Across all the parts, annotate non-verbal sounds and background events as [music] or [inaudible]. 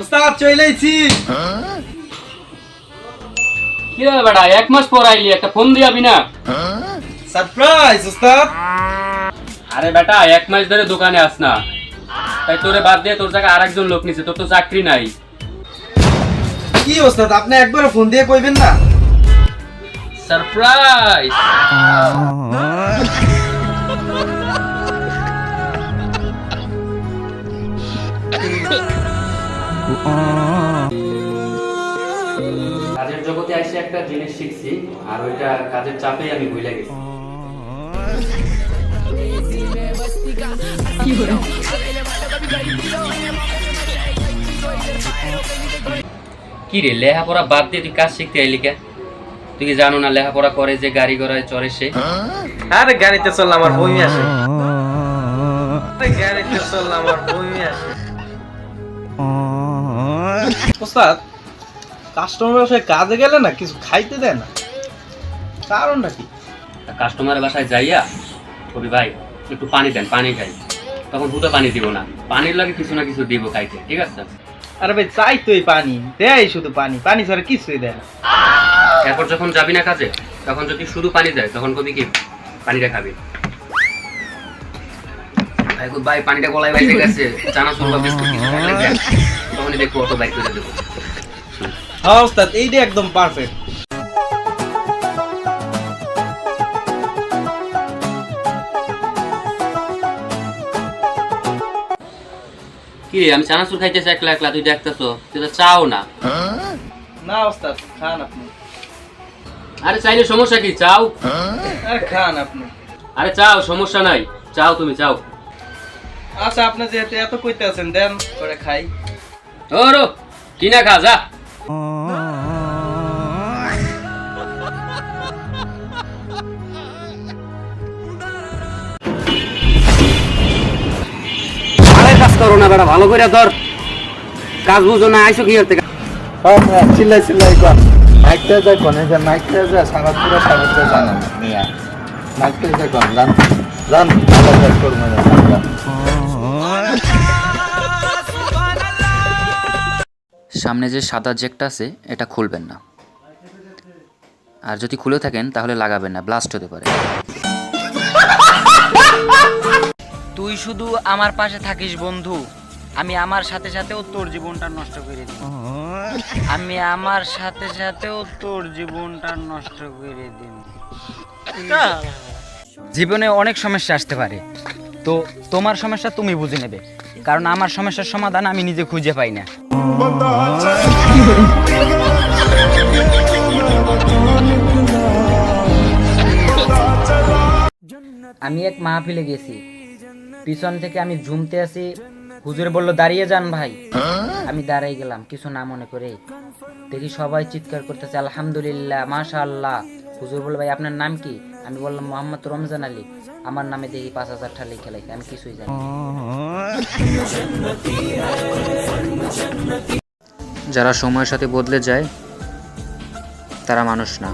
উস্তাদ চলেছি কি রে বেটা এক মাস পর আইলি একটা ফোন দিয়াবি না? সারপ্রাইজ উস্তাদ আরে বেটা এক মাস ধরে দোকানে আস না। তাই তোরে বাদ দিয়ে তোর জায়গায় আরেকজন লোক নিছে তোর তো চাকরি নাই। কি উস্তাদ আপনি একবার ফোন দিয়ে কইবেন না? সারপ্রাইজ। [laughs] [laughs] কাজের জগতে এসে একটা জিনিস শিখছি আর ওইটা কাজের চাপেই আমি ভুলে গেছি। কি রে লেখাপড়া বাদ দিয়ে তুই কাজ শিখতে আইলি কে? তুই কি জানো না লেখাপড়া করে যে গাড়ি ঘোড়ায় চড়ে সে? আরে গাড়িতে চললে আমার বই আসে। গাড়িতে চললে আমার উস্তাদ কাস্টমার সাথে কাজে গেলে না কিছু খাইতে দেয় না। কারণটা কি? কাস্টমারের বাসায় যাইয়া কবি ভাই একটু পানি দেন পানি খাই। তখন দুটো পানি দিব না। পানির লাগে কিছু না কিছু দিব খাইতে ঠিক আছে? আরে ভাই চাই তো এই পানি। দেয় শুধু পানি পানি ছাড়া কিছুই দেয় না। এরপর যখন যাবি না কাজে তখন যদি শুধু পানি দেয় তখন কবি কি পানিটা খাবি? ভাই ভাই পানিটা গলায় বাইরে গেছে। চানাচুর বা বিস্কুট কিছু দেখব অটো বাইক করে দেবো। হ্যাঁ উস্তাদ এইটা একদম পারফেক্ট কি রে আমি চানাচুর খাইতেছি একলা একলা তুই দেখতেছো তুই তো চাও না। না উস্তাদ খান আপনি। আরে চাইলে সমস্যা কি চাও? আরে খান আপনি। আরে চাও সমস্যা নাই চাও তুমি চাও। আচ্ছা আপনি যেহেতু এত কইতে আছেন দেন করে খাই। ওরো কি না খা যা। আরে কাজ করো না বেটা ভালো করে ধর। কাজ বুঝো না আইসো কি হতে চিল্লাই চিল্লাই কর। নাইটটা যায় কোন যে নাইটটা যায় সারা পুরো নাইটটা যায় কোন জান জান ভালো কাজ করব না সামনে যে সাদা জ্যাকটা আছে এটা খুলবেন না। আর যদি খুলে থাকেন তাহলে লাগাবেন না ব্লাস্ট হতে পারে। তুই শুধু আমার পাশে থাকিস বন্ধু। আমি আমার সাথে সাথেও তোর জীবনটা নষ্ট করে দিই। আমি আমার সাথে সাথেও তোর জীবনটা নষ্ট করে দিই। জীবনে অনেক সমস্যা আসতে পারে। তো তোমার সমস্যা তুমি বুঝে নেবে। কারণ আমার সমস্যার সমাধান আমি নিজে খুঁজে পাই না। আমি এক মাহফিলে গেছি। পিছন থেকে আমি ঝুমতে আছি। হুজুর বলল, দাঁড়িয়ে যান ভাই। আমি দাঁড়াই গেলাম, কিছু না মনে করে। দেখি সবাই চিৎকার করতেছে, আলহামদুলিল্লাহ, মাশাআল্লাহ। হুজুর বলল, ভাই, আপনার নাম কি? আমি বললাম, মোহাম্মদ রমজান আলী, আমার নামে দেখি পাঁচ হাজার টাকা লিখে আমি কিছুই জানি যারা সময়ের সাথে বদলে যায়, তারা মানুষ না।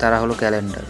তারা হলো ক্যালেন্ডার।